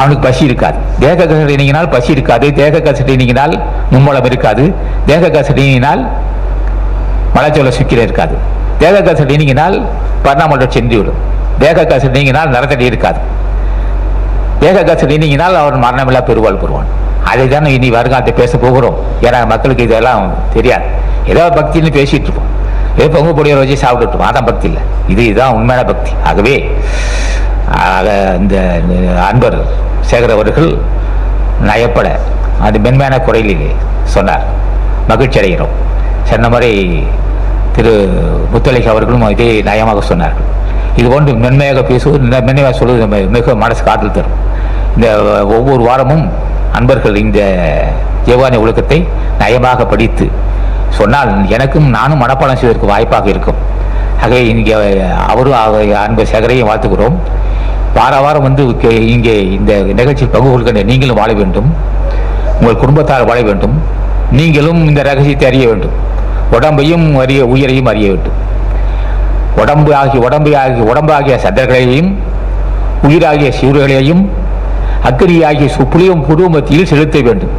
அவனுக்கு பசி இருக்காது. தேக கசடு நீங்கினால் பசி இருக்காது. தேக கசடு நீங்கினால் மும்மலம் இருக்காது. தேக கசடு நீங்கினால் மலைச்சோல சுக்கிர இருக்காது. தேக கசடு நீங்கினால் பர்ணாமலோட சென்று விடும். தேக கசடு நீங்கினால் நரத்தடி இருக்காது. தேக கசடு நீங்கினால் அவன் மரணமில்லா பெருவாள் பெறுவான். அதை தான் இனி வருங்காலத்தை பேச போகிறோம். ஏன்னா மக்களுக்கு இதெல்லாம் தெரியாது. ஏதோ பக்தின்னு பேசிகிட்டு இருப்போம். ஏதோ பொங்க பொடியை வச்சு சாப்பிட்டுட்டு இருப்போம். அதான் பக்தி இல்லை. இது இதுதான் உண்மையான பக்தி. ஆகவே ஆக இந்த அன்பர் சேகர் அவர்கள் நயப்பட அது மென்மையான குறையிலே சொன்னார். மகிழ்ச்சி அடைகிறோம். சொன்ன மாதிரி திரு முத்தலிக் அவர்களும் இதே நயமாக சொன்னார்கள். இது போன்று மென்மையாக பேசுவது இந்த மென்மையாக சொல்வது நம்ம மிக மனசு காதல் தரும். இந்த ஒவ்வொரு வாரமும் அன்பர்கள் இந்த ஜெவானி ஒழுக்கத்தை நயமாக படித்து சொன்னால் எனக்கும் நானும் மனப்பாடம் செய்வதற்கு வாய்ப்பாக இருக்கும். ஆகவே இங்கே அவரும் அன்பு சேகரையும் வாழ்த்துக்கிறோம் வார வாரம் வந்து இங்கே- இங்கே இந்த நிகழ்ச்சியில் பங்கு கொள்கின்ற நீங்களும் வாழ வேண்டும். உங்கள் குடும்பத்தார் வாழ வேண்டும். நீங்களும் இந்த ரகசியத்தை அறிய வேண்டும். உடம்பையும் அறிய உயிரையும் அறிய வேண்டும். உடம்பு ஆகிய உடம்பு ஆகிய உடம்பாகிய சதர்களையும் உயிராகிய சூறுகளையும் அக்னியாகிய சு- புளியம் புதுமத்தியில் செலுத்த வேண்டும்.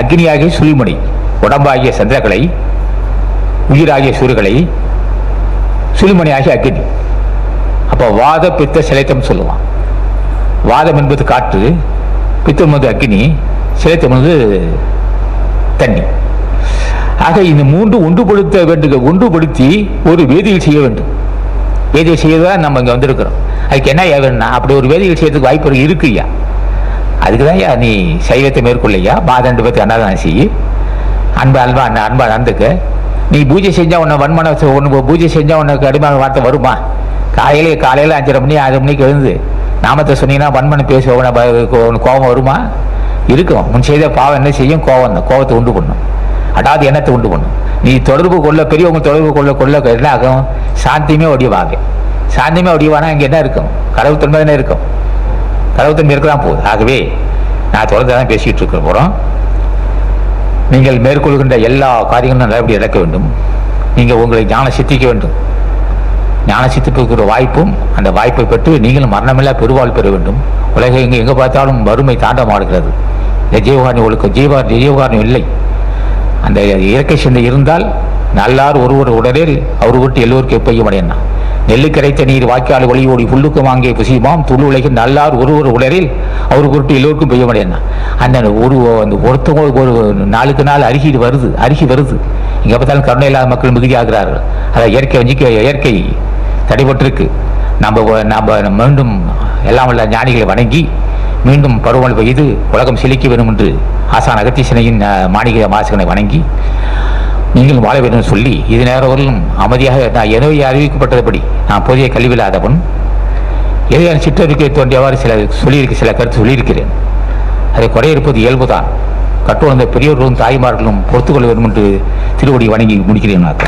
அக்னியாகிய சுழிமணி உடம்பாகிய சந்திரகளை உயிராகிய சூரியகளை சுழிமணியாகிய அக்னி. அப்போ வாத பித்த சிலைத்தம் சொல்லுவான். வாதம் என்பது காற்று பித்தம் வந்து அக்னி சிலைத்தம் வந்து தண்ணி. ஆக இந்த மூன்று ஒன்றுபடுத்த வேண்டும் ஒன்றுபடுத்தி ஒரு வேதியில் செய்ய வேண்டும். வேதியை செய்யதான் நம்ம இங்கே வந்திருக்கிறோம். அதுக்கு என்ன ஏவன்னா அப்படி ஒரு வேதியில் செய்யறதுக்கு வாய்ப்பு இருக்குய்யா அதுக்கு தான் ஐயா நீ சைவத்தை மேற்கொள்ளையா? பாதண்டு பற்றி அன்னதானம் செய். அன்பா அன்பா அன்பா அன்பா நடந்துக்க நீ பூஜை செஞ்சால் உன்னை வன்மன ஒன்று பூஜை செஞ்சால் உனக்கு அடிமான வார்த்தை வருமா? காலையில் காலையில் அஞ்சரை மணி ஆறு மணிக்கு எழுந்து நாமத்தை சொன்னீங்கன்னா வன்மனை பேசுவோம் கோபம் வருமா? இருக்கும். முன் செய்த பாவம் என்ன செய்யும்? கோபம் தான். கோபத்தை உண்டு பண்ணும். அதாவது எண்ணத்தை உண்டு பண்ணும். நீ தொடர்பு கொள்ள பெரியவங்க தொடர்பு கொள்ள கொள்ள என்ன ஆகும்? சாந்தியுமே ஒடிவாங்க. சாந்தியுமே ஒடிவானா இங்கே என்ன இருக்கும்? கடவுள் தன்மை தானே இருக்கும். கடவுள் தன்மை இருக்க தான் போகுது. ஆகவே நான் தொடர்ந்து தான் பேசிக்கிட்டு இருக்க போகிறோம் நீங்கள் மேற்கொள்கின்ற எல்லா காரியங்களும் நல்லபடியாக நடக்க வேண்டும். நீங்கள் உங்களை ஞானம் சித்திக்க வேண்டும். ஞான சித்திப்புக்கு வாய்ப்பும் அந்த வாய்ப்பை பெற்று நீங்களும் மரணமில்லா பெருவாழ் பெற வேண்டும். உலகம் எங்கே எங்கே பார்த்தாலும் வறுமை தாண்டமாடுகிறது. இந்த ஜீவகாரணி ஒழுக்கம் ஜீவா ஜீவகாரணம் இல்லை. அந்த இயற்கை சிந்தை இருந்தால் நல்லார் ஒருவர் உடலில் அவர் விட்டு எல்லோருக்கும் எப்பையும் அடையனா நெல்லு கிடைத்த நீர் வாய்க்கால் ஒளியோடி புல்லுக்கு வாங்கிய புசியுமாம். துளு உலகில் நல்லார் ஒருவர் உடலில் அவர் விட்டு எல்லோருக்கும் பெய்ய அடையனா அந்த ஒரு அந்த ஒருத்தவங்க ஒரு நாளுக்கு நாள் அருகி வருது அருகி வருது. இங்கே பார்த்தாலும் கருணை இல்லாத மக்கள் மிகுதியாகிறார்கள். அதை இயற்கை வஞ்சிக்க இயற்கை தடைபட்டிருக்கு. நம்ம நம்ம மீண்டும் எல்லாம் வல்ல ஞானிகளை வணங்கி மீண்டும் பருவமழை பெய்து உலகம் செழிக்க வேண்டும் என்று ஆசான் அகத்தீசனையின் மாணிக மாசகனை வணங்கி நீங்களும் வாழ வேண்டும் சொல்லி இது நேரம் வரலும் அமைதியாக நான் எனவே அறிவிக்கப்பட்டதுபடி நான் புதிய கல்வியில்லாதவன் எதையான சிற்றறிக்கை தோன்றியவாறு சில சொல்லியிருக்க சில கருத்து சொல்லியிருக்கிறேன். அதை குறையிருப்பது இயல்புதான். கட்டுவந்த பெரியோர்களும் தாய்மார்களும் பொறுத்துக்கொள்ள வேண்டும் என்று திருவடி வணங்கி முடிக்கிறேன். நான்